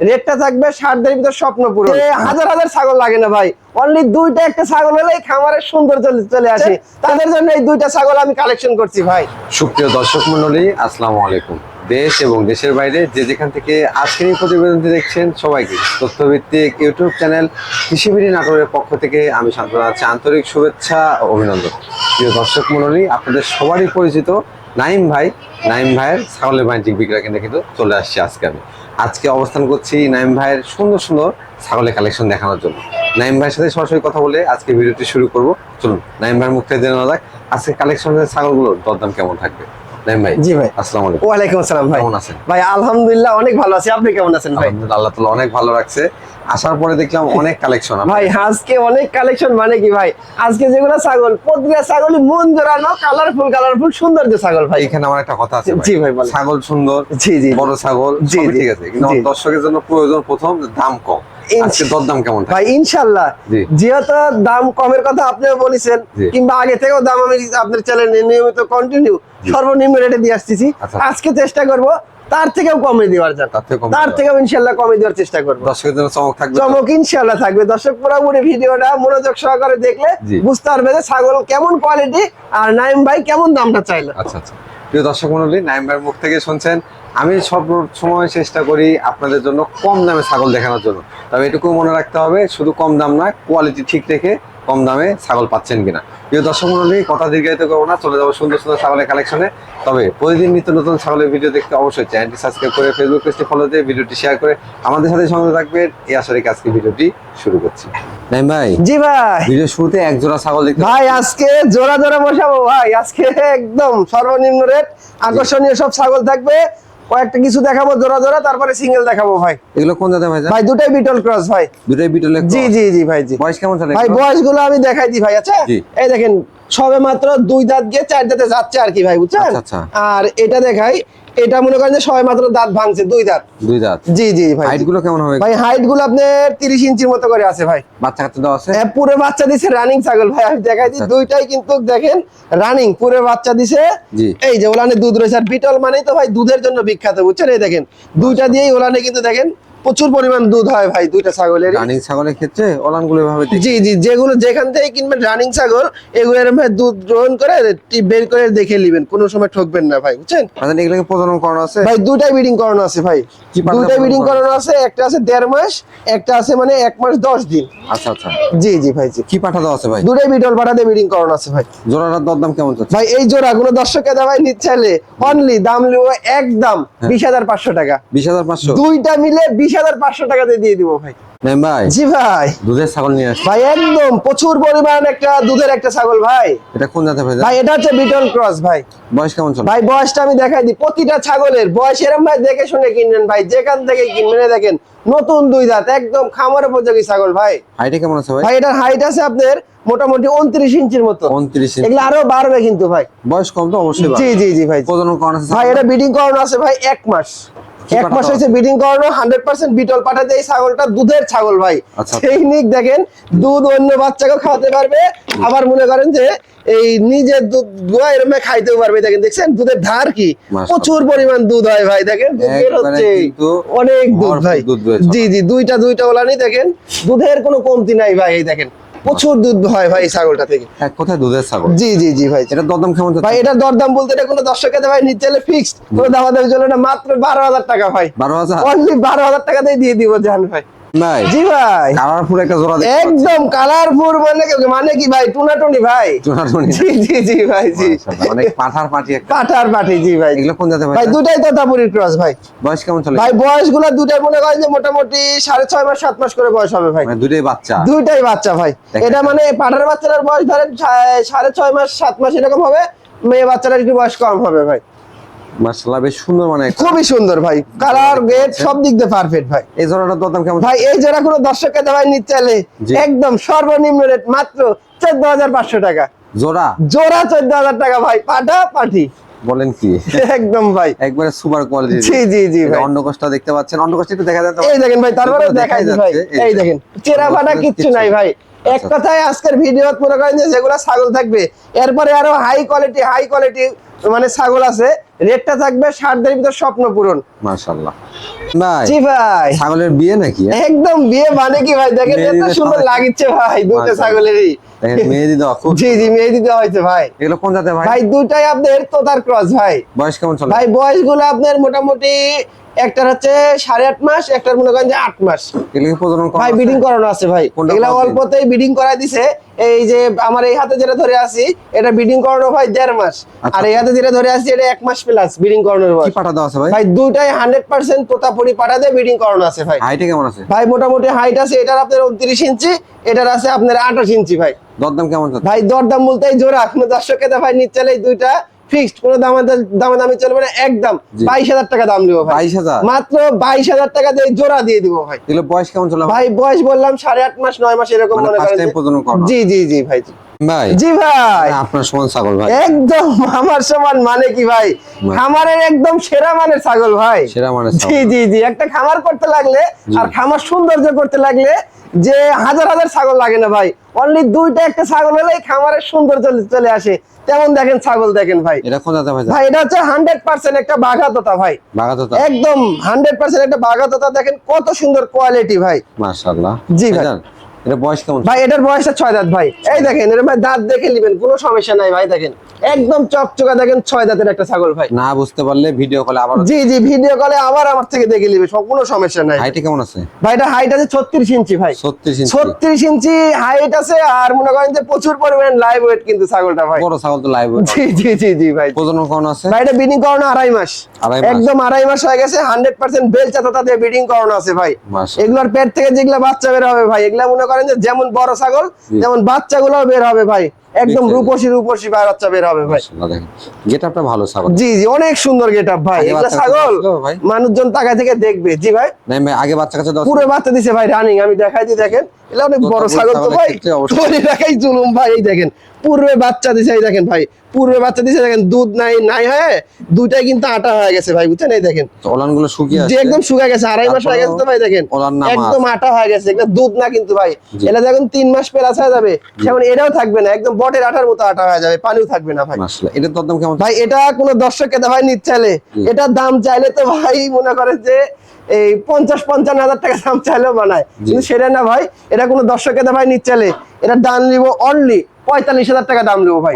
রেটটা থাকবে ষাট দিনের ভিতর স্বপ্ন পুরো হাজার হাজার ছাগল লাগে না ভাই। অনলি দুইটা একটা ছাগল হলেই খামারের সুন্দর চলে চলে আসে। তাদের জন্য এই দুইটা ছাগল আমি কালেকশন করছি ভাই। সুপ্রিয় দর্শক মন্ডলী আসসালামু আলাইকুম। দেশ এবং দেশের বাইরে যে যেখান থেকে আজকের এই প্রতিবেদনটি দেখছেন সবাইকে তথ্যভিত্তিক ইউটিউব চ্যানেল কৃষিবিড়ি নাটোরের পক্ষ থেকে আমি শান্তনা আছি আন্তরিক শুভেচ্ছা ও অভিনন্দন। প্রিয় দর্শক মন্ডলী আপনাদের সবারই পরিচিত নাইম ভাই। নাইম ভাইয়ের ছাগলের বাণিজ্যিক বিক্রয় কেন্দ্রে কিন্তু চলে আসছি আজকে আমি। আজকে অবস্থান করছি নাইম ভাইয়ের সুন্দর সুন্দর ছাগলের কালেকশন দেখানোর জন্য। নাইম ভাইয়ের সাথে সরাসরি কথা বলে আজকে ভিডিওটি শুরু করব। চলুন, নাইম ভাইয়ের মুখ থেকে জেনে আজকে কালেকশনের ছাগলগুলোর দরদাম কেমন থাকবে। নাইম ভাই। জি ভাই। আসসালামু আলাইকুম। ওয়ালাইকুম আসসালাম ভাই। কেমন আছেন? ভাই আলহামদুলিল্লাহ অনেক ভালো আছি। আপনি কেমন আছেন ভাই? আলহামদুলিল্লাহ, আল্লাহ অনেক ভালো রাখছে। আসার পরে দেখলাম অনেক কালেকশন ভাই আজকে অনেক কালেকশন মানে কি ভাই? আজকে যেগুলো ছাগল প্রতিটা ছাগলই মন জোড়ানো কালারফুল কালারফুল সুন্দর যে ছাগল ভাই। এখানে আমার একটা কথা আছে জি ভাই। ছাগল সুন্দর জি, জি, বড় ছাগল জি, ঠিক আছে। কিন্তু দর্শকের জন্য প্রয়োজন প্রথম দাম কম। দরদাম কেমন? ভাই ইনশাল্লাহ। যেহেতু দাম কমের কথা আপনিও বলেছেন কিংবা আগে থেকেও দাম আমি আপনার চ্যানেলে নিয়মিত কন্টিনিউ সর্বনিম্ন রেটে দিয়ে আসতেছি। আচ্ছা। আজকে চেষ্টা করব তার থেকেও কমে দেওয়ার তার। থেকেও ইনশাল্লাহ কমে দেওয়ার চেষ্টা করব। দর্শকের জন্য চমক থাকবে চমক ইনশাল্লাহ থাকবে। দর্শক পুরোপুরি ভিডিওটা মনোযোগ সহকারে দেখলে বুঝতে পারবে যে ছাগল কেমন কোয়ালিটি আর নাইম ভাই কেমন দামটা চাইলো। আচ্ছা আচ্ছা। প্রিয় দর্শক মন্ডলী নাইমবার মুখ থেকে শুনছেন। আমি সব সময় চেষ্টা করি আপনাদের জন্য কম দামে ছাগল দেখানোর জন্য। তবে এটুকু মনে রাখতে হবে, শুধু কম দাম না কোয়ালিটি ঠিক রেখে কম দামে ছাগল পাচ্ছেন কিনা। প্রিয় দর্শক মন্ডলী কথা দীর্ঘায়িত করব না চলে যাব সুন্দর সুন্দর ছাগলের কালেকশনে তবে প্রতিদিন নিত্য নতুন ছাগলের ভিডিও দেখতে অবশ্যই চ্যানেলটি সাবস্ক্রাইব করে ফেসবুক পেজটি ফলো দিয়ে ভিডিওটি শেয়ার করে আমাদের সাথে সঙ্গে থাকবেন। এই রেখে আজকে ভিডিওটি শুরু করছি। নাইম ভাই জি ভাই। ভিডিও শুরুতে এক জোড়া ছাগল দেখতে ভাই আজকে জোড়া জোড়া বসাবো ভাই। আজকে একদম সর্বনিম্ন রেট আকর্ষণীয় সব ছাগল থাকবে। কয়েকটা কিছু দেখাবো জোড়া জোড়া তারপরে সিঙ্গেল দেখাবো ভাই। এগুলো কোন দাদা ভাই? ভাই দুটাই বিটল ক্রস ভাই। দুটাই বিটল জি জি জি ভাই জি। বয়স কেমন ভাই বয়সগুলো আমি দেখাই দিই ভাই আচ্ছা? এই দেখেন সবে মাত্র দুই দাঁত গিয়ে চার দাঁতে যাচ্ছে আর কি ভাই বুঝছেন? আচ্ছা, আচ্ছা। আর এটা দেখাই এটা মনে করেন যে সবে মাত্র দাঁত ভাঙছে দুই দাঁত। দুই দাঁত। জি জি ভাই। হাইটগুলো কেমন হবে? ভাই হাইটগুলো আপনার তিরিশ ইঞ্চির মতো করে আছে ভাই। বাচ্চা কাচ্চা দেওয়া আছে? হ্যাঁ, পুরো বাচ্চা দিছে রানিং ছাগল ভাই আমি দেখাই দিই। আচ্ছা। দুইটাই কিন্তু দেখেন রানিং পুরো বাচ্চা দিছে। জি। এই যে ওলানে দুধ রয়েছে আর বিটল মানেই তো ভাই দুধের জন্য বিখ্যাত বুঝছেন? এই দেখেন দুইটা দিয়েই ওলানে কিন্তু দেখেন প্রচুর পরিমাণ দুধ হয় ভাই দুইটা ছাগলের রানিং ছাগলের ক্ষেত্রে ওলানগুলো এভাবে জি জি যেগুলো যেখান থেকে কিনবেন রানিং ছাগল এগুলো এরকম ভাই দুধ গ্রহণ করে টি- বের করে দেখে নেবেন কোনো সময় ঠকবেন না ভাই বুঝছেন? মানে এগুলোকে প্রজনন করানো আছে? ভাই দুইটাই ব্রিডিং করানো আছে ভাই। দুইটাই ব্রিডিং করানো আছে একটা আছে দেড় মাস একটা আছে মানে এক মাস দশ দিন। আচ্ছা আচ্ছা। জি জি ভাই জি। কি পাঠা দেওয়া আছে ভাই? দুটাই বিটল পাঠাতে ব্রিডিং করানো আছে ভাই। জোড়াটার দরদাম কেমন চলছে ভাই এই জোড়া কোনো দর্শকের দামাই নিতে চাইলে অনলি দাম লিব একদম বিশ হাজার পাঁচশো টাকা। বিশ হাজার পাঁচশো? দুইটা মিলে বিশ হাজার পাঁচশো দিয়ে দিব ভাই। ভাই। জি ভাই। দুধের ছাগল নিয়ে আসছে ভাই একদম প্রচুর পরিমাণ একটা দুধের একটা ছাগল ভাই। এটা কোন জাতে ভাই? ভাই এটা হচ্ছে বিটল ক্রস ভাই। বয়স কেমন চলে? ভাই বয়সটা আমি দেখাই দিই। প্রতিটা ছাগলের বয়স এরম ভাই দেখে শুনে কিনবেন ভাই। যেখান থেকে কিনবেন দেখেন নতুন দুই দাঁত একদম খামার উপযোগী ছাগল ভাই। হাইটে কেমন আছে ভাই? ভাই এটার হাইট আছে আপনার মোটামুটি উনত্রিশ ইঞ্চির মতো। এগুলো আরও বাড়বে কিন্তু ভাই। বয়স কম তো অবশ্যই জি জি জি ভাই। প্রজনন করানো আছে ভাই এটা বিডিং করানো আছে ভাই এক মাস। এক মাস হয়েছে বিডিং করানো হান্ড্রেড পার্সেন্ট বিটল পাঠাতে এই ছাগলটা দুধের ছাগল ভাই। আচ্ছা। টেকনিক দেখেন দুধ অন্য বাচ্চাকে খাওয়াতে পারবে। আবার মনে করেন যে এই নিজের দুধ দোয়া এরকম খাইতেও পারবে। দেখেন দেখছেন? দুধের ধার কি? প্রচুর পরিমাণ দুধ হয় ভাই দেখেন? হচ্ছে অনেক দুধ ভাই। জি জি দুইটা দুইটা ওলানি দেখেন? দুধের কোনো কমতি নাই ভাই এই দেখেন। প্রচুর দুধ হয় ভাই ছাগলটা থেকে। এক কোথায় দুধের ছাগল। জি জি জি ভাই। এটা দরদাম কেমন ভাই এটা দরদাম বলতে এটা কোনো দর্শকের ভাই নিচে ফিক্সড কোনো দাম দামি চলে না মাত্র বারো হাজার টাকা ভাই। বারো হাজার? অনলি বারো হাজার টাকাতেই দিয়ে দিব জান ভাই। ভাই জি ভাই। কালারফুল একটা জোড়া একদম কালারফুল মানে মানে কি ভাই টুনাটুনি ভাই। জোড়াটুনি। জি জি জি ভাই জি। অনেক পাঠার পাটি একটা। পাঠার পাঠি জি ভাই। এগুলো কোন জাতে ভাই ভাই দুটাই ক্রস ভাই। বয়স কেমন চলে? ভাই বয়সগুলা দুটাই মনে করেন যে মোটামুটি সাড়ে ছয় মাস সাত মাস করে বয়স হবে ভাই। মানে দুটোই বাচ্চা? দুইটাই বাচ্চা ভাই। এটা মানে পাঠার বাচ্চাটার বয়স ধরেন সা- সাড়ে ছয় মাস সাত মাস এরকম হবে। মেয়ে বাচ্চাটার একটু বয়স কম হবে ভাই। মাশাআল্লাহ বেশ সুন্দর মানে খুবই সুন্দর ভাই। কালার গেট সব দিক দিয়ে পারফেক্ট ভাই। এই জোড়াটার দরদাম কেমন? ভাই এই যারা কোনো দর্শককে দেওয়াই নিতে চাইলে একদম সর্বনিম্ন রেট মাত্র চোদ্দ হাজার পাঁচশো টাকা। জোড়া? টাকা ভাই পাঠা পাঠি বলেন কি? একদম ভাই। একবারে সুপার কোয়ালিটি জি জি জি ভাই। অন্নকোষটা দেখতে পাচ্ছেন। অন্নকোষটা একটু দেখা এই দেখেন ভাই তারপরে দেখাই দেখাই দিই ভাই। এই দেখেন চেরা ফাটা কিচ্ছু নাই ভাই। এক আচ্ছা। কথায় আজকের ভিডিও মনে করেন যে যেগুলো ছাগল থাকবে এরপরে আরও হাই কোয়ালিটি হাই কোয়ালিটি মানে ছাগল আছে। রেটটা থাকবে ষাট দিনের ভিতর স্বপ্ন পূরণ। মাশাআল্লাহ। ভাই জি ভাই। ছাগলের বিয়ে নাকি হ্যাঁ? একদম বিয়ে মানে কি ভাই? দেখেন এত সুন্দর লাগিচ্ছে ভাই দুইটা ছাগলেরই মেহেদি দেওয়া খুব জি জি মেহেদি দেওয়া হয়েছে ভাই। এগুলো কোন জাতের ভাই? ভাই দুইটাই আপনার তোতার ক্রস ভাই। বয়স কেমন চলে? ভাই বয়সগুলো আপনার মোটামুটি একটার হচ্ছে সাড়ে আট মাস একটার মনে করেন যে আট মাস। ভাই? বিডিং করানো আছে ভাই। এগুলা অল্পতেই বিডিং করাই দিছে। এই যে আমার এই হাতে যেটা ধরে আছি এটা বিডিং করানো ভাই দেড় মাস। আচ্ছা। আর এই হাতে যেটা ধরে আছি এটা এক মাস প্লাস বিডিং করানোর কি বয়স পাঠা দেওয়া আছে ভাই? ভাই দুইটাই হান্ড্রেড পার্সেন্ট তোতাপুরি পাঠা দিয়ে বিডিং করানো আছে ভাই। হাইটে কেমন আছে? ভাই মোটামুটি হাইট আছে এটার আপনার উনত্রিশ ইঞ্চি এটার আছে আপনার আঠাশ ইঞ্চি ভাই। দরদাম কেমন ভাই দরদাম বলতে জোড়া কোনো দর্শককে ভাই নিচ্ছে দুইটা ফিক্সড কোনো দামে চলবে না একদম বাইশ হাজার টাকা দাম দিব ভাই। বাইশ হাজার? মাত্র বাইশ হাজার টাকা দিয়ে জোড়া দিয়ে দিব ভাই। এগুলো বয়স কেমন চলে? ভাই বয়স বললাম সাড়ে আট মাস নয় মাস এরকম মানে মনে করেন জি জি জি ভাই। ভাই জি ভাই। আপনার সমান ছাগল ভাই। একদম আমার সমান মানে কি ভাই? মানে- খামারের একদম সেরা মানের ছাগল ভাই। সেরা মানে জি জি জি একটা খামার করতে লাগলে আর খামার সৌন্দর্য করতে লাগলে যে হাজার হাজার ছাগল লাগে না ভাই। অনলি দুইটা একটা ছাগল হলেই খামারের সৌন্দর্য চলে আসে। তেমন দেখেন ছাগল দেখেন ভাই। এটা খোঁজা ভাই? ভাই এটা হচ্ছে হান্ড্রেড পার্সেন্ট একটা বাঘাততা ভাই। বাগাতো তো একদম হান্ড্রেড পার্সেন্ট একটা বাঘাততা দেখেন কত সুন্দর কোয়ালিটি ভাই। মাসাল্লাহ জি ভাই। ভাইজান, এটা বয়স কেমন? ভাই এটার বয়সটা ছয় দাঁত ভাই। এই দেখেন এর ভাই দাঁত দেখে নেবেন কোনো সমস্যা নাই ভাই দেখেন। একদম চকচকা দেখেন ছয় দাঁতের একটা ছাগল ভাই। না বুঝতে পারলে ভিডিও কলে আবার জি জি ভিডিও কলে আবার আমার থেকে দেখে নিবে কোনো সমস্যা নাই। হাইটে কেমন আছে? ভাই এটা হাইট আছে ছত্রিশ ইঞ্চি ভাই। 36 ইঞ্চি। ছত্রিশ ইঞ্চি হাইট আছে আর মনে করেন যে প্রচুর পরিমাণ লাইভ ওয়েট কিন্তু ছাগলটা ভাই। বড় ছাগল তো লাইভ জি জি জি জি ভাই। প্রজনন আছে? ভাই এটা বিডিং করানো আড়াই মাস। একদম আড়াই মাস হয়ে গেছে হান্ড্রেড পার্সেন্ট বেল চাতা দিয়ে বিডিং করানো আছে ভাই। এগুলোর পেট থেকে যেগুলা বাচ্চা বের হবে ভাই এগুলা মনে করেন যে যেমন বড় ছাগল যেমন বাচ্চাগুলো বের হবে ভাই। একদম রূপসী রূপসী বাচ্চা বের হবে ভাই। গেটআপটা ভালো ছাগল। জি জি অনেক সুন্দর গেট আপ ভাই এগুলা ছাগল। মানুষজন তাকায় থেকে দেখবে। জি ভাই। নাই ভাই আগে বাচ্চা কাছে পুরো বাচ্চা দিছে ভাই রানিং আমি দেখাই দিই দেখেন। এটা অনেক বড় ছাগল তো ভাই। ধরে রাখাই জুলুম ভাই এই দেখেন। পূর্বে বাচ্চা দিছে এই দেখেন ভাই। পূর্বে বাচ্চা দিছে দেখেন দুধ নাই নাই হয়ে? দুইটাই কিন্তু আটা হয়ে গেছে ভাই বুঝছেন? এই দেখেন। ওলানগুলো শুকিয়ে আছে একদম শুকায় গেছে আড়াই মাস হয়ে গেছে তো ভাই দেখেন। একদম আটা হয়ে গেছে এটা দুধ না কিন্তু ভাই। এটা যখন তিন মাস পেলাস হয়ে যাবে যেমন এটাও থাকবে না একদম বটের আটার মতো আটা হয়ে যাবে পানিও থাকবে না ভাই। মাশাআল্লাহ এটার দরদাম কেমন? ভাই এটা কোনো দর্শককে ভাই নিতে চাইলে। এটার দাম চাইলে তো ভাই মনে করে যে এই পঞ্চাশ পঞ্চান্ন হাজার টাকা দাম চাইলেও বানায়। কিন্তু সেটা না ভাই এটা কোনো দর্শককে ভাই নিতে চাইলে। এটার দাম নিব অনলি পঁয়তাল্লিশ হাজার টাকা দাম নেব ভাই।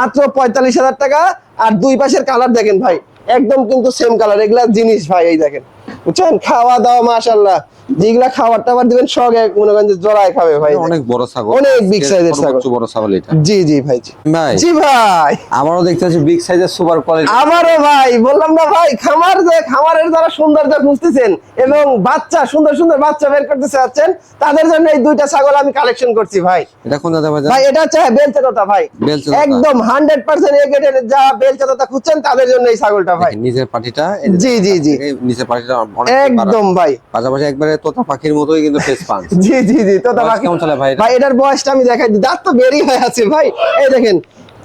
মাত্র পঁয়তাল্লিশ হাজার টাকা আর দুই পাশের কালার দেখেন ভাই। একদম কিন্তু সেম কালার এগুলা জিনিস ভাই এই দেখেন। বুঝছেন? খাওয়া দাওয়া মাশাল্লাহ। যেগুলা খাবার টাবার দিবেন সব এক মনে করেন যে জোড়ায় খাবে ভাই। অনেক বড় ছাগল। অনেক এর সর্বোচ্চ ছাগল। বড় ছাগল এটা। জি জি ভাই ভাই জি ভাই। আমারও দেখতে পাচ্ছি বিগ সাইজের সুপার কোয়ালিটি আমারও ভাই বললাম না ভাই খামার যে খামারের যারা সৌন্দর্য খুঁজতেছেন এবং বাচ্চা সুন্দর সুন্দর বাচ্চা বের করতে চাচ্ছেন তাদের জন্য এই দুইটা ছাগল আমি কালেকশন করছি ভাই। এটা কোন জাতের ভাই ভাই এটা হচ্ছে বেলচা তোতা ভাই। একদম হান্ড্রেড পার্সেন্ট এগেটের যা বেলচা তোতা খুঁজছেন তাদের জন্য এই ছাগলটা ভাই। নিচের পাটিটা জি, জি, জি। নিচের পাটিটা একদম ভাই। পাশাপাশি একবারে তোতা পাখির মতোই কিন্তু ফেস পান জি জি জি তোতা পাখি। কেমন চলে ভাই ভাই এটার বয়সটা আমি দেখাই দিই। দাঁত তো বেরি হয়ে আছে ভাই। এই দেখেন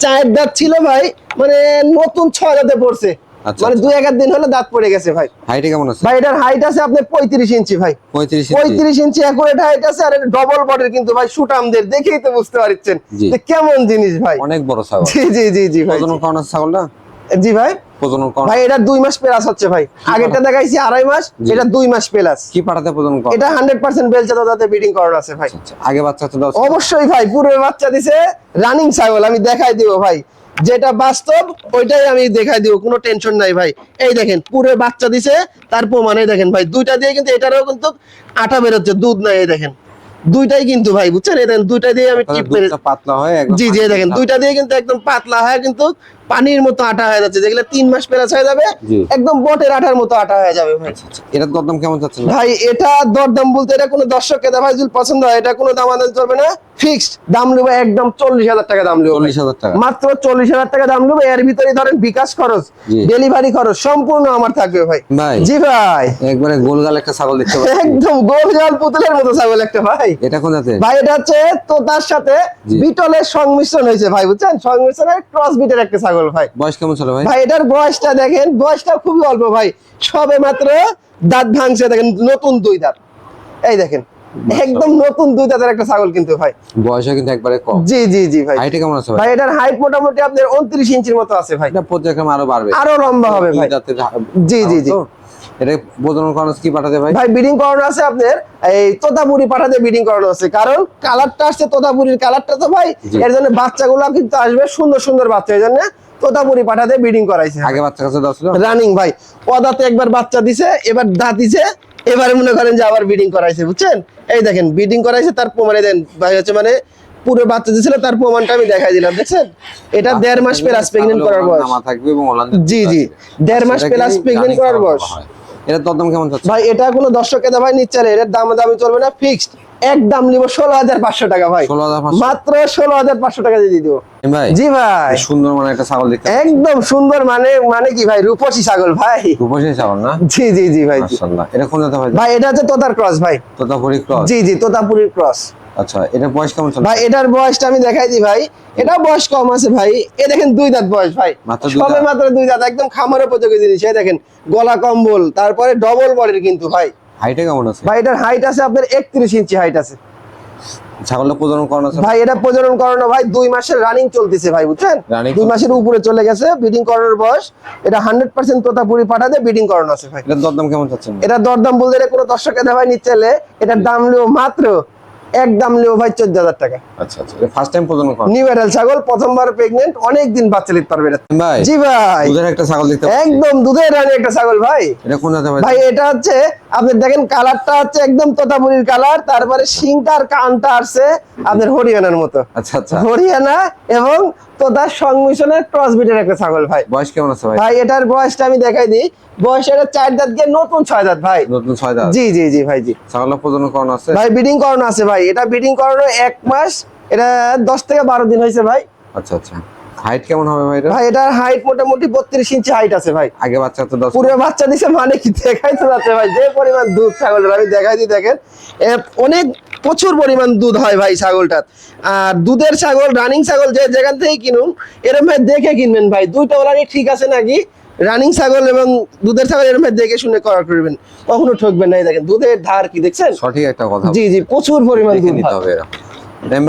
চায়ের দাঁত ছিল ভাই মানে নতুন ছয় দাঁতে পড়ছে। আচ্ছা, মানে আচ্ছা। দুই এক দিন হলে দাঁত পড়ে গেছে ভাই। হাইটে কেমন আছে? ভাই এটার হাইট আছে আপনার পঁয়ত্রিশ ইঞ্চি ভাই। পঁয়ত্রিশ ইঞ্চি। পঁয়ত্রিশ ইঞ্চি অ্যাকুরেট হাইট আছে আর ডবল বডির কিন্তু ভাই সুটামদের দেখেই তো বুঝতে পারছেন। কেমন জিনিস ভাই। অনেক বড় ছাগল। জি জি জি জি ভাই ছাগলটা? জি ভাই। প্রজনন ভাই এটা দুই মাস প্লাস হচ্ছে ভাই। আগেরটা দেখাইছি আড়াই মাস এটা দুই মাস প্লাস। কি পাঠাতে প্রজনন কর? এটা হান্ড্রেড পার্সেন্ট বেলচা দাদাতে বিডিং করানো আছে ভাই। আচ্ছা, আগে বাচ্চা তো অবশ্যই ভাই পূর্বে বাচ্চা দিছে রানিং ছাগল আমি দেখাই দিব ভাই। যেটা বাস্তব ওইটাই আমি দেখাই দিব কোনো টেনশন নাই ভাই। এই দেখেন পূর্বে বাচ্চা দিছে তার প্রমাণে দেখেন ভাই দুইটা দিয়ে কিন্তু এটারও কিন্তু আটা বেরোচ্ছে দুধ নাই এই দেখেন। দুইটাই কিন্তু ভাই বুঝছেন? এই দেখেন দুইটা দিয়ে আমি টিপ মেরে পাতলা হয় জি জি দেখেন দুইটা দিয়ে কিন্তু একদম পাতলা হয় কিন্তু পানির মতো আটা হয়ে যাচ্ছে যেগুলো তিন মাস প্লাস হয়ে যাবে একদম বটের আটার মতো আটা হয়ে যাবে ভাই। আচ্ছা, দরদাম কেমন যাচ্ছে ভাই এটা দরদাম বলতে এটা কোনো দর্শককে ভাই যদি পছন্দ হয় এটা কোনো দাম আদান চলবে না। ফিক্সড দাম নেব একদম চল্লিশ হাজার টাকা দাম নেব চল্লিশ হাজার টাকা। মাত্র চল্লিশ হাজার টাকা দাম নেব এর ভিতরে ধরেন বিকাশ খরচ ডেলিভারি খরচ সম্পূর্ণ আমার থাকবে ভাই। ভাই জি ভাই। একবারে গোলগাল একটা ছাগল দেখতে পাচ্ছি। একদম গোল জল পুতুলের মতো ছাগল একটা ভাই। এটা কোন জাতের? ভাই এটা হচ্ছে তো তার সাথে বিটলের সংমিশ্রণ হয়েছে ভাই বুঝছেন? সংমিশ্রণের ক্রস বিটের একটা ছাগল ভাই। বয়স কেমন ছিল ভাই? ভাই এটার বয়সটা দেখেন বয়সটা খুবই অল্প ভাই। সবে মাত্র দাঁত ভাঙছে দেখেন নতুন দুই দাঁত। এই দেখেন একদম নতুন দুই দাঁতের একটা ছাগল কিন্তু ভাই। কিন্তু একবারে কম। জি জি জি ভাই। হাইটে কেমন আছে ভাই? এটার হাইট মোটামুটি আপনার উনত্রিশ ইঞ্চির মতো আছে ভাই। এটা পর্যায়ক্রমে আরও বাড়বে। আরও লম্বা হবে ভাই। জি, জি, জি। এটা করানো কি পাঠাতে ভাই? ভাই বিডিং করানো আছে আপনার এই তোতাপুরি পাঠাতে বিডিং করানো আছে। কারণ কালারটা আসছে তোতাপুরির কালারটা তো ভাই। এর জন্য বাচ্চাগুলো কিন্তু আসবে সুন্দর সুন্দর বাচ্চা। এই জন্য তোতাপুরি পাঠাতে বিডিং করাইছে। আগে বাচ্চা কাছে দাও রানিং ভাই পদাতে একবার বাচ্চা দিছে এবার দাঁত দিছে এবারে মনে করেন যে আবার বিডিং করাইছে বুঝছেন? এই দেখেন বিডিং করাইছে তার প্রমাণে দেন ভাই হচ্ছে মানে পুরো বাচ্চা দিছিল তার প্রমাণটা আমি দেখাই দিলাম দেখছেন? এটা দেড় মাস প্লাস প্রেগনেন্ট করার বয়স। জি, জি। দেড় মাস plus pregnant করার বয়স। এটা দরদাম কেমন যাচ্ছে ভাই এটা কোনো দর্শক এটা ভাই নিচ্ছে এটার দাম দামি চলবে না ফিক্সড একদম নিব ষোলো হাজার পাঁচশো টাকা ভাই। মাত্র ষোলো হাজার পাঁচশো টাকা দিয়ে দিব। জি ভাই। সুন্দর মানে একটা ছাগল দেখতে একদম সুন্দর মানে মানে কি ভাই রূপসী ছাগল ভাই। রূপসী ছাগল না? জি জি জি ভাই। এটা কোন জাতের ভাই? ভাই এটা হচ্ছে তোতার ক্রস ভাই। তোতাপুরি ক্রস? জি জি তোতাপুরির ক্রস। আচ্ছা এটা বয়স কেমন ভাই এটার বয়সটা আমি দেখাই দিই ভাই। এটা বয়স কম আছে ভাই। এ দেখেন দুই দাঁত বয়স ভাই। সবে মাত্র দুই দাঁত একদম খামার উপযোগী জিনিস। এই দেখেন গলা কম্বল তারপরে ডবল বডির কিন্তু ভাই। হাইটে কেমন আছে? ভাই এটার হাইট আছে আপনার একত্রিশ ইঞ্চি হাইট আছে। ছাগলটা প্রজনন করানো আছে? ভাই এটা প্রজনন করানো ভাই দুই মাসের রানিং চলতেছে ভাই বুঝছেন? দুই মাসের উপরে চলে গেছে ব্রিডিং করানোর বয়স এটা হান্ড্রেড পার্সেন্ট তোতাপুরি পাঠাতে ব্রিডিং করানো আছে ভাই। এটা দরদাম কেমন চাচ্ছেন? এটা দরদাম বলতে এটা কোনো দর্শক ভাই নিচ্ছে এটার দাম নিও মাত্র ভাই চোদ্দ হাজার টাকা। আচ্ছা আচ্ছা। ফার্স্ট টাইম প্রজনন করানো নিউ ছাগল প্রথমবার প্রেগনেন্ট অনেক দিন বাচ্চা নিতে পারবে ভাই জি ভাই। দুধের একটা ছাগল দেখতে একদম দুধের রানী একটা ছাগল ভাই। এটা কোন জাতের ভাই? ভাই এটা হচ্ছে আপনি দেখেন কালারটা হচ্ছে একদম তোতাপুরির কালার তারপরে শিংটা আর কানটা আসছে আপনার হরিয়ানার মতো। আচ্ছা আচ্ছা। হরিয়ানা এবং তোতার সংমিশ্রণের ক্রস বিটের একটা ছাগল ভাই। বয়স কেমন আছে ভাই? ভাই এটার বয়সটা আমি দেখাই দিই। বয়স এটা চার দাঁত গিয়ে নতুন ছয় দাঁত ভাই। নতুন ছয় দাঁত? জি জি জি ভাই জি। ছাগলটা প্রজনন আছে? ভাই বিডিং করানো আছে ভাই। এটা বিডিং করানো এক মাস এটা দশ থেকে বারো দিন হয়েছে ভাই। আচ্ছা আচ্ছা। হাইট কেমন হবে ভাই ভাই এটার হাইট মোটামুটি বত্রিশ ইঞ্চি হাইট আছে ভাই। আগে বাচ্চা তো দশ পুরো বাচ্চা দিছে মানে কি দেখাই তো যাচ্ছে ভাই যে পরিমাণ দুধ ছাগলের আমি দেখাই দিই দেখেন। অনেক প্রচুর পরিমাণ দুধ হয় ভাই ছাগলটার। আর দুধের ছাগল রানিং ছাগল যে যেখান থেকে কিনুন এরম ভাই দেখে কিনবেন ভাই। দুইটা ওলানি ঠিক আছে নাকি? রানিং ছাগল এবং দুধের ছাগল এরকম দেখে শুনে করা করবেন। কখনো ঠকবেন না দেখেন দুধের ধার কি দেখছেন? সঠিক একটা কথা জি জি প্রচুর পরিমাণ দুধ নিতে হবে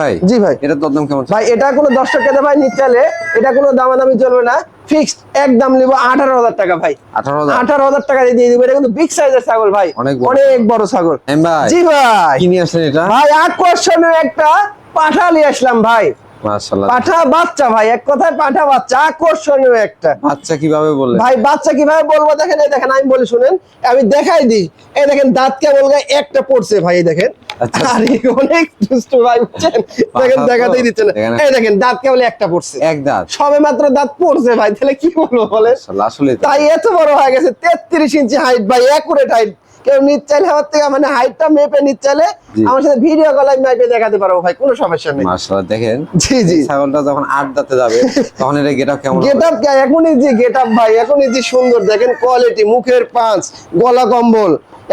ভাই জি ভাই। এটা দরদাম কেমন? ভাই এটা কোনো দর্শক খেতে ভাই নিতে চাইলে এটা কোনো দামাদামি চলবে না। ফিক্সড এক দাম নিবো আঠারো হাজার টাকা ভাই। আঠারো হাজার? টাকা দিয়ে দিব। এটা কিন্তু বিগ সাইজের ছাগল ভাই। অনেক বড়। অনেক বড় ছাগল। জি ভাই। কি নিয়ে আসলেন এটা? ভাই আকর্ষণীয় একটা পাঠা নিয়ে আসলাম ভাই। পাঠা বাচ্চা ভাই এক কথায় পাঠা বাচ্চা আকর্ষণীয় একটা। বাচ্চা কীভাবে বললেন? ভাই বাচ্চা কীভাবে বলব? দেখেন এই দেখেন আমি বলি শুনেন আমি দেখাই দিই। এই দেখেন দাঁত কেবল গায়ে একটা পড়ছে ভাই এই দেখেন। আচ্ছা। অনেক দুষ্ট ভাই বুঝছেন? দেখেন দেখাতেই দিচ্ছে না। এই দেখেন দাঁত কেবল একটা পড়ছে। এক দাঁত। সবে মাত্র দাঁত পড়ছে ভাই তাহলে কি বলব বলেন? মাশাআল্লাহ আসলে তাই এত বড় হয়ে গেছে তেত্রিশ ইঞ্চি হাইট ভাই একুরেট হাইট কেউ নিচ চাইলে আমার থেকে মানে হাইটটা মেপে নিচ চাইলে আমার সাথে ভিডিও কলে মেপে দেখাতে পারব ভাই কোনো সমস্যা নেই। মাশাআল্লাহ দেখেন জি জি। ছাগলটা যখন আড্ডাতে দাঁতে যাবে তখন এটা গেটআপ কেমন গেটআপ কে এখনই যে গেটআপ ভাই এখনই যে সুন্দর দেখেন কোয়ালিটি মুখের পাঁচ গলা কম্বল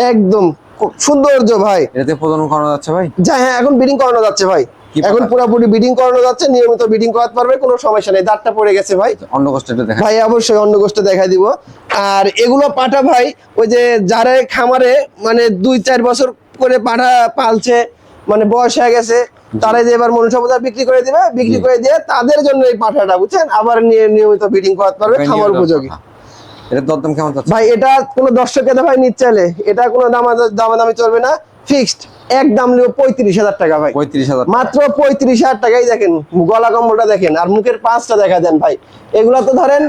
একদম খুব সৌন্দর্য ভাই। এটাতে প্রজনন করানো যাচ্ছে ভাই? যা হ্যাঁ এখন ব্রিডিং করানো যাচ্ছে ভাই। এখন পুরোপুরি বিডিং করানো যাচ্ছে নিয়মিত বিডিং করাতে পারবে কোনো সমস্যা নেই। দাঁতটা পড়ে গেছে ভাই। অন্য কষ্ট দেখা ভাই অবশ্যই অন্য দেখাই দিব। আর এগুলো পাঠা ভাই ওই যে যারা খামারে মানে দুই চার বছর করে পাঠা পালছে মানে বয়স হয়ে গেছে তারা যে এবার মনুষ্য বোঝা বিক্রি করে দিবে বিক্রি করে দিয়ে তাদের জন্য এই পাঠাটা বুঝছেন? আবার নিয়মিত বিডিং করাতে পারবে খামার উপযোগী। এটা দরদাম কেমন ভাই এটা কোনো দর্শক ভাই নিচ্ছে এটা কোনো দামা দামাদামি চলবে না। ফিক্সড এক দাম নিব পঁয়ত্রিশ হাজার টাকা ভাই। পঁয়ত্রিশ হাজার মাত্র পঁয়ত্রিশ হাজার টাকাই দেখেন গলা কম্বলটা দেখেন আর মুখের পাঁচটা দেখা দেন ভাই। এগুলা তো ধরেন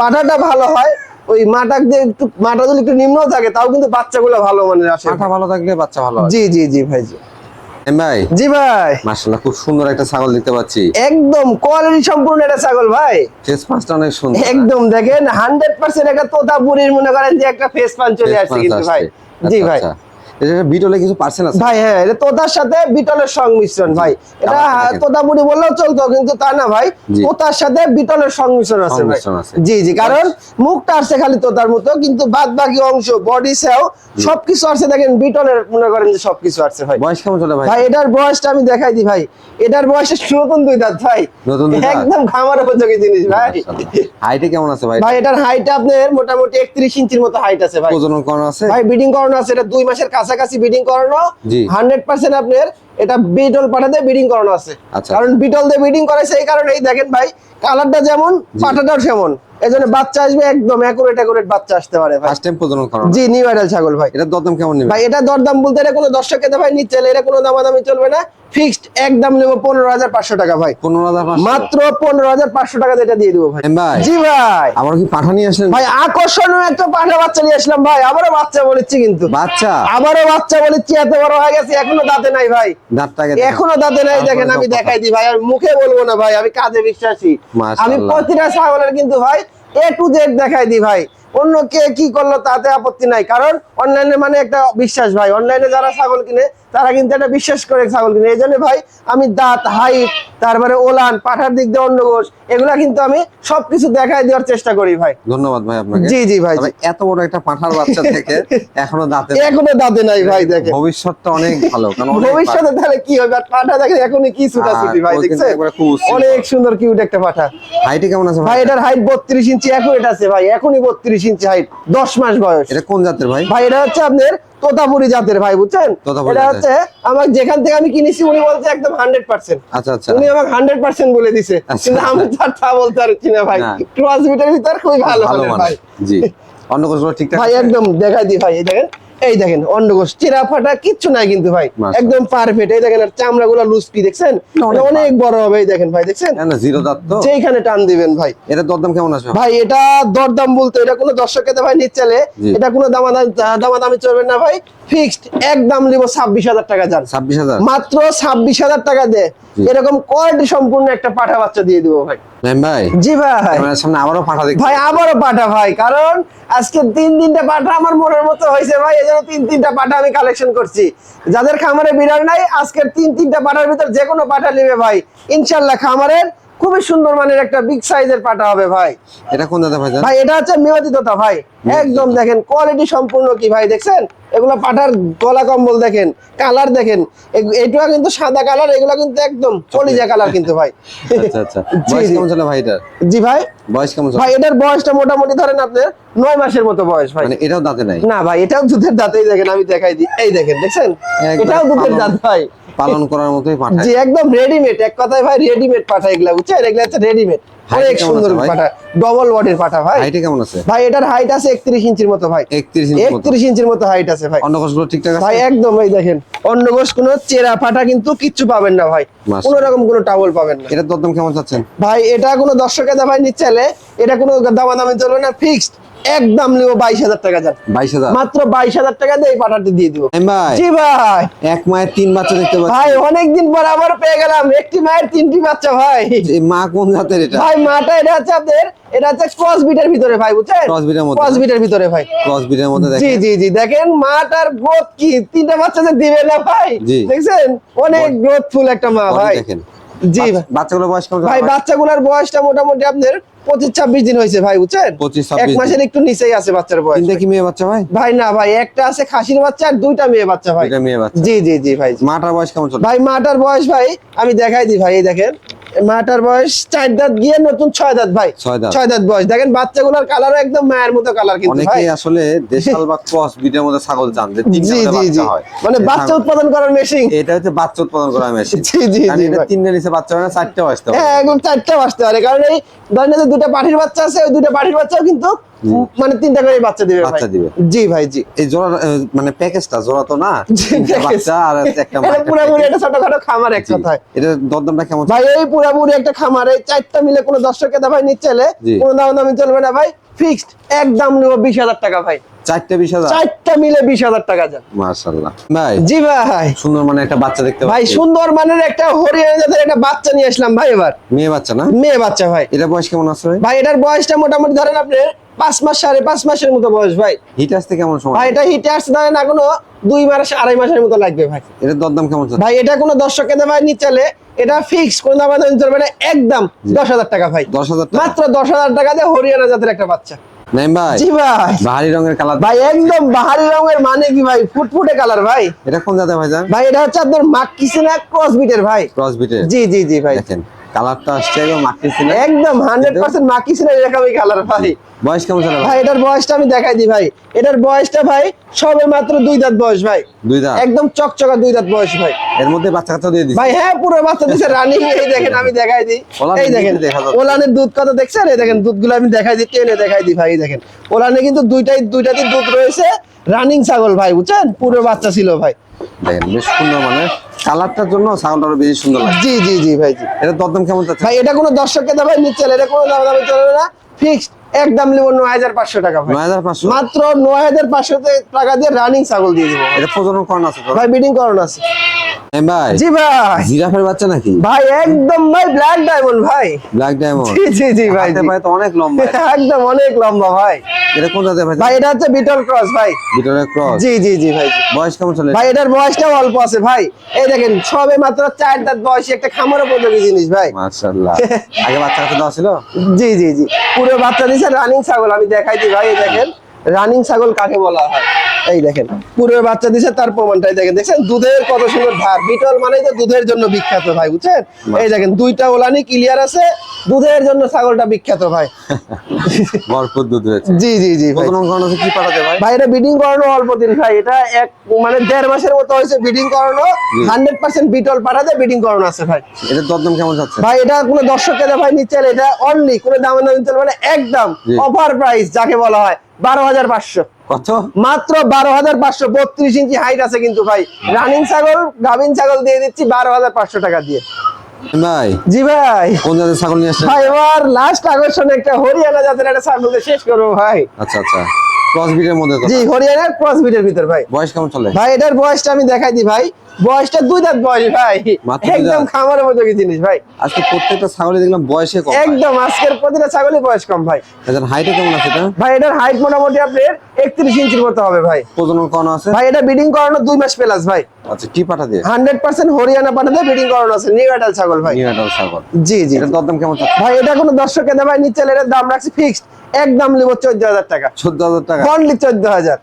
পাঠাটা ভালো হয় ওই মাটা দিয়ে একটু মাটা যদি একটু নিম্ন থাকে তাও কিন্তু বাচ্চাগুলো ভালো মানের আসে। মাথা ভালো থাকলে বাচ্চা ভালো জি জি জি ভাই জি। ভাই জি ভাই। মাশাআল্লাহ খুব সুন্দর একটা ছাগল দেখতে পাচ্ছি। একদম কোয়ালিটি সম্পূর্ণ একটা ছাগল ভাই। ফেস পাঁচটা অনেক সুন্দর। একদম দেখেন হান্ড্রেড পার্সেন্ট একটা তোতাপুরির মনে করেন যে একটা ফেস পান চলে আসছে কিন্তু ভাই। জি ভাই। এটা বিটলে কিছু পার্সেন্ট আছে। ভাই হ্যাঁ এটা তোতার সাথে বিটলের সংমিশ্রণ ভাই। এটা আবার দেখেন। তোতাপুরি বললেও চলতো কিন্তু তা না ভাই। তোতার সাথে বিটলের সংমিশ্রণ আছে ভাই। জি জি কারণ মুখটা আসছে খালি তোতার মতো কিন্তু বাদ বাকি অংশ বডি সেও সবকিছু আসছে দেখেন বিটলের মনে করেন যে সবকিছু ভাই। বয়স কেমন চলে ভাই? ভাই এটার বয়সটা আমি দেখাই দিই ভাই। এটার বয়সে নতুন দুই দাঁত ভাই। নতুন দুই দাঁত? একদম খামার উপযোগী জিনিস ভাই। হাইটে কেমন আছে ভাই? ভাই এটার হাইট আপনার মোটামুটি একত্রিশ ইঞ্চির মতো হাইট আছে ভাই। করানো আছে? ভাই বিডিং করানো আছে এটা দুই মাসের কাজ কাছাকাছি বিডিং করানো হান্ড্রেড পার্সেন্ট আপনার এটা বিটল পাঠাতে ব্রিডিং করানো আছে। আচ্ছা। কারণ বিটল দিয়ে বিডিং করাইছে এই কারণে এই দেখেন ভাই কালারটা যেমন পাঠাটাও সেমন। এই জন্য বাচ্চা আসবে একদম অ্যাকুরেট অ্যাকুরেট বাচ্চা আসতে পারে ভাই। ফার্স্ট টাইম প্রজনন করা জি নিউ আইডাল ছাগল ভাই। এটার দরদাম কেমন নেবে? ভাই এটা দরদাম বলতে এটা কোনো দর্শক খেতে ভাই নিচ্ছে এটা কোনো দামাদামি চলবে না। ফিক্সড একদম নেব পনেরো হাজার পাঁচশো টাকা ভাই। পনেরো হাজার? মাত্র পনেরো হাজার পাঁচশো টাকা এটা দিয়ে দেবো ভাই। ভাই জি ভাই। আবার কি পাঠা নিয়ে আসলেন? ভাই আকর্ষণীয় একটা পাঠা বাচ্চা নিয়ে আসলাম ভাই। আবারও বাচ্চা বলেছি কিন্তু। বাচ্চা? আবারও বাচ্চা বলেছি এত বড় হয়ে গেছে এখনও দাঁতে নাই ভাই। এখনও দাঁতে নাই দেখেন আমি দেখাই দিই ভাই আমি মুখে বলব না ভাই আমি কাজে বিশ্বাসী। আমি প্রতিটা ছাগলের কিন্তু ভাই এ টু জেড দেখাই দিই ভাই। অন্য কে কি করল তাতে আপত্তি নাই কারণ অনলাইনে মানে একটা বিশ্বাস ভাই অনলাইনে যারা ছাগল কিনে তারা কিন্তু এটা বিশ্বাস করে ছাগল কিনে। এই জন্য ভাই আমি দাঁত হাইট তারপরে ওলান পাঠার দিক দিয়ে অন্য গোস এগুলা কিন্তু আমি সবকিছু দেখাই দেওয়ার চেষ্টা করি ভাই। ধন্যবাদ ভাই আপনাকে। জি জি ভাই এত বড় একটা পাঠার বাচ্চা থেকে এখনও দাঁতে এখনও দাঁতে নাই ভাই দেখেন। ভবিষ্যৎটা অনেক ভালো কারণ ভবিষ্যতে তাহলে কি হবে? আর পাঠা দেখেন এখনই কি ছুটাছুটি আর ভাই দেখছেন। অনেক সুন্দর কিউট একটা পাঠা। হাইটে কেমন আছে ভাই? এটার হাইট বত্রিশ ইঞ্চি একুরেট আছে ভাই এখনই বত্রিশ ইঞ্চি হাইট দশ মাস বয়স। এটা কোন জাতের ভাই? ভাই এটা হচ্ছে আপনার তোতাপুরি জাতের ভাই বুঝছেন? এটা হচ্ছে আমার যেখান থেকে আমি কিনেছি উনি বলছে একদম হান্ড্রেড পার্সেন্ট আচ্ছা আচ্ছা। উনি আমাকে হান্ড্রেড পার্সেন্ট বলে দিছে। আচ্ছা। কিন্তু আমি তার তা বলতে পারছি না ভাই। ট্রান্সমিটার ক্রস মিটার ভিতর খুবই ভালো ভালো ভাই। জি। অন্য কোনো ঠিকঠাক ভাই একদম দেখাই দি ভাই এই দেখেন। এই দেখেন অন্ডকোষ চেরা ফাটা কিচ্ছু নাই কিন্তু ভাই। একদম পারফেক্ট এই দেখেন আর চামড়া গুলা লুজ কি দেখছেন অনেক অনেক বড় হবে এই দেখেন ভাই দেখছেন? না, না জিরো দাঁত তো। যেখানে টান দিবেন ভাই। এটা দরদাম কেমন আসবে? ভাই এটা দরদাম বলতে এটা কোনো দর্শক খেতে ভাই নিচ্ছেলে জি। এটা কোনো দামাদামি দামাদামি চলবে না ভাই। ফিক্সড একদম নিব ছাব্বিশ হাজার টাকা যান। ছাব্বিশ হাজার? মাত্র ছাব্বিশ হাজার টাকা দে। এরকম কোয়ালিটি সম্পূর্ণ একটা পাঠা বাচ্চা দিয়ে দিব ভাই। ভাই? জি ভাই। ক্যামেরার সামনে আবারও পাঠা ভাই আবারও পাঠা ভাই কারণ আজকে তিন তিনটা পাঠা আমার মনের মতো হয়েছে ভাই এই জন্য তিন তিনটা পাঠা আমি কালেকশন করছি। যাদের খামারে বিড়াল নাই আজকের তিন তিনটা পাঠার ভিতর যে কোনো পাঠা নেবে ভাই। ইনশাল্লাহ খামারের খুবই সুন্দর মানের একটা বিগ সাইজের পাঠা হবে ভাই। এটা কোন জাতের ভাই ভাই এটা হচ্ছে মেয়াদি তোতা ভাই। একদম দেখেন কোয়ালিটি সম্পূর্ণ কি ভাই দেখছেন? এগুলো পাঠার গলা কম্বল দেখেন কালার দেখেন। এগুলা কিন্তু সাদা কালার এগুলো কিন্তু একদম কলিজা কালার কিন্তু ভাই। আচ্ছা আচ্ছা। বয়স কেমন চলে ভাই এটার? জি ভাই। বয়স কেমন ভাই এটার বয়সটা মোটামুটি ধরেন আপনার নয় মাসের মতো বয়স ভাই। মানে এটাও দাঁতে নাই? না ভাই এটাও দুধের দাঁতেই দেখেন আমি দেখাই দিই এই দেখেন দেখছেন? এটাও দুধের দাঁত ভাই। পালন করার মতোই পাঠা জি একদম রেডিমেড এক কথায় ভাই রেডিমেড পাঠা এগুলা বুঝছেন? এগুলা হচ্ছে রেডিমেড অনেক সুন্দর ভাই? পাঠা ডবল বডির পাঠা ভাই। হাইটে কেমন আছে? ভাই এটার হাইট আছে একত্রিশ ইঞ্চির মতো ভাই। একত্রিশ ইঞ্চি মতো। একত্রিশ ইঞ্চির মতো হাইট আছে ভাই। অন্য কোষগুলো ঠিকঠাক আছে? ভাই একদম এই দেখেন। অন্য গোস কোনো চেরা ফাটা কিন্তু কিচ্ছু পাবেন না ভাই। কোনো রকম কোনো টাওয়াল পাবেন না। এটার দরদাম কেমন চাচ্ছেন? ভাই এটা কোনো দর্শকের ভাই নিচ্ছে এটা কোনো দামাদামি চলবে না ফিক্সড একদম নিব বাইশ হাজার টাকা যান। বাইশ হাজার? মাত্র বাইশ হাজার টাকা দিয়ে এই পাঠাটি দিয়ে দিব। ভাই। জি ভাই। এক মায়ের তিন বাচ্চা দেখতে পাচ্ছি। ভাই অনেকদিন পর আবার পেয়ে গেলাম। একটি মায়ের তিনটি বাচ্চা ভাই। মা কোন জাতের এটা? ভাই মাটা এটা হচ্ছে আপনার এটা হচ্ছে ক্রস বিটের ভিতরে ভাই বুঝছেন? Cross breed মধ্যে ক্রস বিটের ভিতরে ভাই। ক্রস বিটের মধ্যে দেখেন। জি জি দেখেন মাটার গ্রোথ কি? তিনটা বাচ্চা যে দিবে না ভাই। দেখছেন? অনেক গ্রোথফুল একটা মা ভাই। দেখেন। জি ভাই। বাচ্চা- বাচ্চাগুলোর বয়স ভাই বাচ্চাগুলোর বয়সটা মোটামুটি আপনার পঁচিশ ছাব্বিশ দিন হয়েছে ভাই বুঝছেন? এক মাসের একটু নিচেই আছে বাচ্চার বয়স। কি মেয়ে বাচ্চা ভাই? ভাই না ভাই একটা আছে খাসির বাচ্চা আর দুইটা মেয়ে বাচ্চা ভাই। মেয়ে বাচ্চা। জি জি জি ভাই। মাটার বয়স কেমন ভাই মাটার বয়স ভাই আমি দেখাই দিই ভাই এই দেখেন। মাটার বয়স চার দাঁত গিয়ে নতুন ছয় দাঁত ভাই। ছয় দাঁত। বয়স। দেখেন বাচ্চাগুলোর কালারও একদম মায়ের মতো কালার কিন্তু ভাই। আসলে দেশাল বা ক্রস বিটের মধ্যে ছাগল চান যে জি বাচ্চা হয়। মানে বাচ্চা উৎপাদন করার মেশিন এটা হচ্ছে বাচ্চা উৎপাদন করা মেশিন জি, জি, জি, এটা তিনটা নিচে বাচ্চা হয় না চারটে আসতে হবে। হ্যাঁ একদম চারটা বাঁচতে পারে। কারণ এই ধরেন দুটা পাঠির বাচ্চা আছে ওই দুটা পাঠির বাচ্চাও কিন্তু মানে তিনটা করে বাচ্চা দিবে বাচ্চা দিবে। জি ভাই জি। এই জোড়া মানে প্যাকেজটা জোড়া তো না? বাচ্চা আর একটা মানে পুরোপুরি। একটা ছোটখাটো খামার এক। কথায়। এটা দরদামটা কেমন? ভাই এই পুরাপুরি একটা খামার এই চারটা মিলে কোনো দর্শকের ভাই নিচ্ছে। কোনো দাম দামি চলবে না ভাই। ফিক্সড একদম নেব বিশ হাজার টাকা ভাই। চারটে বিশ হাজার? চারটা মিলে বিশ হাজার টাকা ভাই জি ভাই। সুন্দর মানে একটা বাচ্চা দেখতে ভাই সুন্দর মানের একটা হরিয়ানা জাতের একটা বাচ্চা নিয়ে আসলাম ভাই এবার। মেয়ে বাচ্চা না? মেয়ে বাচ্চা ভাই। এটা বয়স কেমন আছে ভাই? ভাই এটার বয়সটা মোটামুটি ধরেন আপনি পাঁচ মাস সাড়ে পাঁচ মাসের মতো বয়স ভাই। হিট আসতে কেমন সময় ভাই এটা হিটে আসতে ধরেন এখনও দুই মাস আড়াই মাসের মতো লাগবে ভাই। দরদাম কেমন ভাই এটা কোনো দর্শক কেন্দ্র ভাই এটা ফিক্স কোনো দাম চলবে না একদম দশ হাজার টাকা ভাই। দশ হাজার মাত্র দশ হাজার টাকা দিয়ে হরিয়ানা জাতের একটা বাচ্চা। ভাই? জি ভাই। বাহারি রঙের কালার ভাই একদম বাহারি রঙের মানে কি ভাই? ফুটফুটে কালার ভাই। এটা কোন জাতের ভাই এটা হচ্ছে আপনার না ক্রস বিটের ভাই। ক্রস বিটের জি জি জি ভাই। দেখেন। কালারটা আসছে একদম ছিল। একদম হান্ড্রেড পার্সেন্ট মাকি ছিল এরকমই কালার ভাই। বয়স কেমন চলে ভাই এটার বয়সটা আমি দেখাই দিই ভাই। এটার বয়সটা ভাই সবে মাত্র দুই দাঁত বয়স ভাই। দুই দাঁত? একদম চকচকা দুই দাঁত বয়স ভাই। এর মধ্যে বাচ্চা কাচ্চা দিয়ে দিচ্ছি ভাই হ্যাঁ পুরো বাচ্চা দিছে রানিং এই দেখেন আমি দেখাই দিই। এই দেখেন ওলানের দুধ কত দেখছেন? এই দেখেন দুধগুলো আমি দেখাই দিই টেনে দেখাই দিই ভাই দেখেন। ওলানে কিন্তু দুইটাই দুইটাতে দুধ রয়েছে রানিং ছাগল ভাই বুঝছেন? পুরো বাচ্চা ছিল ভাই। দেখেন বেশ সুন্দর মানে কালারটার জন্য ছাগলটা আরও বেশি সুন্দর লাগে। জি জি জি ভাই জি। এটা দরদাম কেমন ভাই এটা কোনো দর্শককে দেওয়া নিচ্ছে এটা কোনো দাম দামে চলবে না। ফিক্সড একদম নেব নয় হাজার পাঁচশো টাকা নয় হাজার পাঁচশো? মাত্র নয় হাজার পাঁচশো টাকা দিয়ে রানিং ছাগল দিয়ে দিব। এটা প্রজনন করানো আছে ভাই বিডিং করানো আছে। ভাই জি ভাই। জিরাফের বাচ্চা নাকি? ভাই একদম ভাই ব্ল্যাক ডায়মন্ড ভাই। ব্ল্যাক ডায়মন্ড জি জি জি ভাই হাতে তো অনেক লম্বা। একদম অনেক লম্বা ভাই। এটা কোন জাতের ভাই? ভাই এটা হচ্ছে বিটল ক্রস ভাই। ক্রস জি জি জি ভাই। বয়স কেমন চলে? ভাই এটার বয়সটাও অল্প আছে ভাই। এই দেখেন সবে মাত্র চার দাঁত বয়সী একটা খামার উপযোগী জিনিস ভাই। মাশাআল্লাহ। আগে বাচ্চা দেওয়া ছিল? জি জি জি। পুরো বাচ্চা দিছে রানিং ছাগল আমি দেখাই দিই ভাই দেখেন রানিং ছাগল কাকে বলা হয়? এই দেখেন পুরো বাচ্চা দিছে তার প্রমাণটাই দেখেন। দেখছেন? দুধের কত সুন্দর ধার বিটল মানে তো দুধের জন্য বিখ্যাত ভাই বুঝছেন? এই দেখেন দুইটা ওলানি ক্লিয়ার আছে দুধের জন্য ছাগলটা বিখ্যাত ভাই। ভরপুর দুধ হয়েছে জি জি জি কি পাঠাতে ভাই? ভাই এটা বিডিং করানো অল্প দিন ভাই। এটা এক মানে দেড় মাসের মতো হয়েছে বিডিং করানো। হান্ড্রেড পার্সেন্ট বিটল পাঠাতে বিডিং করানো আছে ভাই। এটার দরদাম কেমন যাচ্ছে? ভাই এটা কোনো দর্শককে ভাই নিচ্ছে এটা অনলি কোনো দামে দামে চলবে মানে একদম। অফার প্রাইস যাকে বলা হয় বারো হাজার পাঁচশো। কত? মাত্র বারো হাজার পাঁচশো বত্রিশ ইঞ্চি হাইট আছে কিন্তু ভাই। রানিং ছাগল গাভিন ছাগল দিয়ে দিচ্ছি বারো হাজার পাঁচশো টাকা দিয়ে। ভাই জি ভাই। কোন জাতের ছাগল নিয়ে আসছেন? ভাই এবার লাস্ট আকর্ষণ একটা হরিয়ানা জাতের একটা ছাগল দিয়ে শেষ করব ভাই। আচ্ছা আচ্ছা। ক্রস মধ্যে জি হরিয়ানার ক্রস ভিতর ভাই। বয়স কেমন চলে? ভাই এটার বয়সটা আমি দেখাই দিই ভাই। বয়সটা দুই দাঁত বয়স ভাই। একদম? খামার উপযোগী জিনিস ভাই। আজকে প্রত্যেকটা ছাগলই দেখলাম বয়সে কম একদম আজকের প্রতিটা ছাগলই বয়স কম ভাই। এদের হাইটে কেমন আছে এটা? ভাই এটার হাইট মোটামুটি আপনার একত্রিশ ইঞ্চির মতো হবে ভাই। প্রজনন করানো আছে? ভাই এটা বিডিং করানো দুই মাস প্লাস ভাই। আচ্ছা কি পাঠা দিয়ে? হান্ড্রেড পার্সেন্ট হরিয়ানা পাঠাতে বিডিং করানো আছে নিউ ছাগল ভাই। নিউ এডাল ছাগল। জি জি। এটার দরদাম কেমন ভাই এটা কোনো দর্শককে দেয় ভাই নিচে এটার দাম রাখছি ফিক্সড একদম চোদ্দ হাজার টাকা। চোদ্দ হাজার টাকা? অনলি চোদ্দ হাজার।